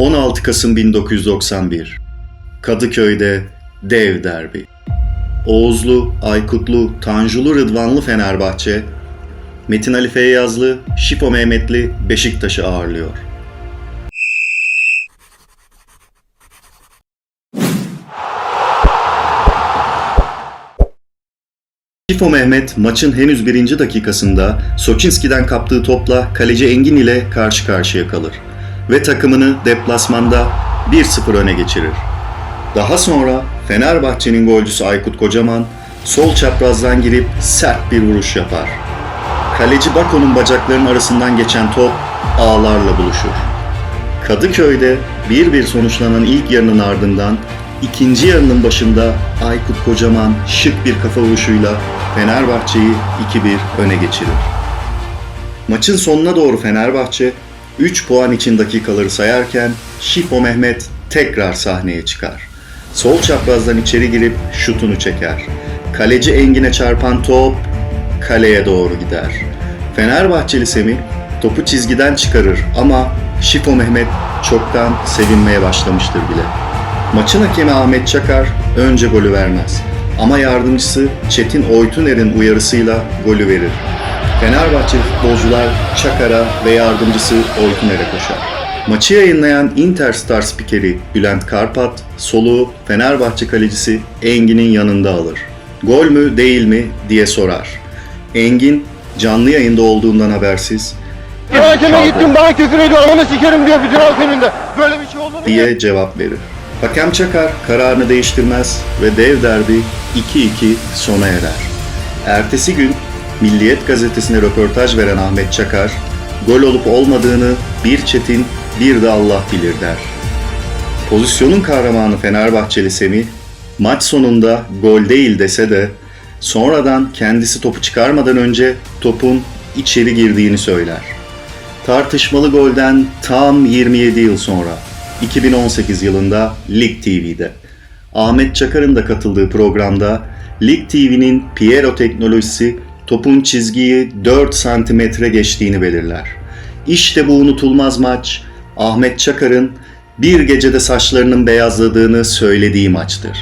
16 Kasım 1991 Kadıköy'de dev derbi. Oğuzlu, Aykutlu, Tanjulu Rıdvanlı Fenerbahçe, Metin Ali Feyyazlı, Şifo Mehmetli Beşiktaş'ı ağırlıyor. Şifo Mehmet maçın henüz birinci dakikasında Soçinski'den kaptığı topla kaleci Engin ile karşı karşıya kalır ve takımını deplasmanda 1-0 öne geçirir. Daha sonra Fenerbahçe'nin golcüsü Aykut Kocaman sol çaprazdan girip sert bir vuruş yapar. Kaleci Bako'nun bacaklarının arasından geçen top ağlarla buluşur. Kadıköy'de 1-1 sonuçlanan ilk yarının ardından ikinci yarının başında Aykut Kocaman şık bir kafa vuruşuyla Fenerbahçe'yi 2-1 öne geçirir. Maçın sonuna doğru Fenerbahçe 3 puan için dakikaları sayarken Şifo Mehmet tekrar sahneye çıkar. Sol çaprazdan içeri girip şutunu çeker. Kaleci Engin'e çarpan top kaleye doğru gider. Fenerbahçeli Semih topu çizgiden çıkarır ama Şifo Mehmet çoktan sevinmeye başlamıştır bile. Maçın hakemi Ahmet Çakar önce golü vermez. Ama yardımcısı Çetin Oytuner'in uyarısıyla golü verir. Fenerbahçeli futbolcular Çakar'a ve yardımcısı Oytuner'e koşar. Maçı yayınlayan Interstar spikeri Bülent Karpat, soluğu Fenerbahçe kalecisi Engin'in yanında alır. Gol mü değil mi diye sorar. Engin canlı yayında olduğundan habersiz Hakeme gittim bana küfür ediyor ananı sikerim diyor bütün halk önünde. Böyle bir şey olur mu? diye cevap verir. Hakem Çakar kararını değiştirmez ve dev derbi 2-2 sona erer. Ertesi gün Milliyet gazetesine röportaj veren Ahmet Çakar, gol olup olmadığını bir Çetin bir de Allah bilir der. Pozisyonun kahramanı Fenerbahçeli Semih, maç sonunda gol değil dese de sonradan kendisi topu çıkarmadan önce topun içeri girdiğini söyler. Tartışmalı golden tam 27 yıl sonra 2018 yılında Lig TV'de Ahmet Çakar'ın da katıldığı programda Lig TV'nin Piero teknolojisi topun çizgiyi 4 santimetre geçtiğini belirler. İşte bu unutulmaz maç Ahmet Çakar'ın bir gecede saçlarının beyazladığını söylediği maçtır.